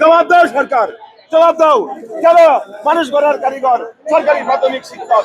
জবাব দাও সরকার জবাব দাও। কেন? মানুষ গড়ার কারিগর সরকারি প্রাথমিক শিক্ষক।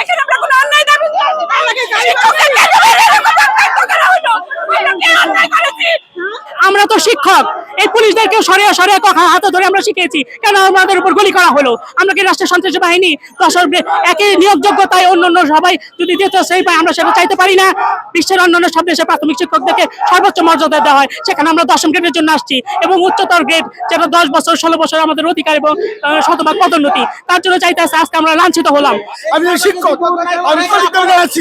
এখানে আমরা কোনো অন্যায় দাবি নিয়ে আসি না। শিক্ষকদের কেন এরকম বক্তব্য করা হলো? আমরা কি অন্যায় করেছি? আমরা তো শিক্ষক। এই পুলিশদেরকে সরিয়ে সরিয়ে কথা হাতে ধরে আমরা শিখেছি কেন আমাদের উপর গুলি করা হলো? আমরা কি রাষ্ট্রীয় সন্ত্রাসী বাহিনী? দশর একই নিয়োগযোগ্যতায় অন্য অন্য সবাই যদি দিতে সেই পায় আমরা সেটা চাইতে পারি না। বিশ্বের অন্যান্য সব দেশে প্রাথমিক শিক্ষকদেরকে সর্বোচ্চ মর্যাদা দেওয়া হয়। সেখানে আমরা দশম গ্রেডের জন্য আসছি এবং উচ্চতর গ্রেড যেটা দশ বছর ষোলো বছর আমাদের অধিকার এবং শতভাগ পদোন্নতি। তার জন্য চাইতে আছে আজকে আমরা লাঞ্ছিত হলাম। আমি শিক্ষক আমি জানাচ্ছি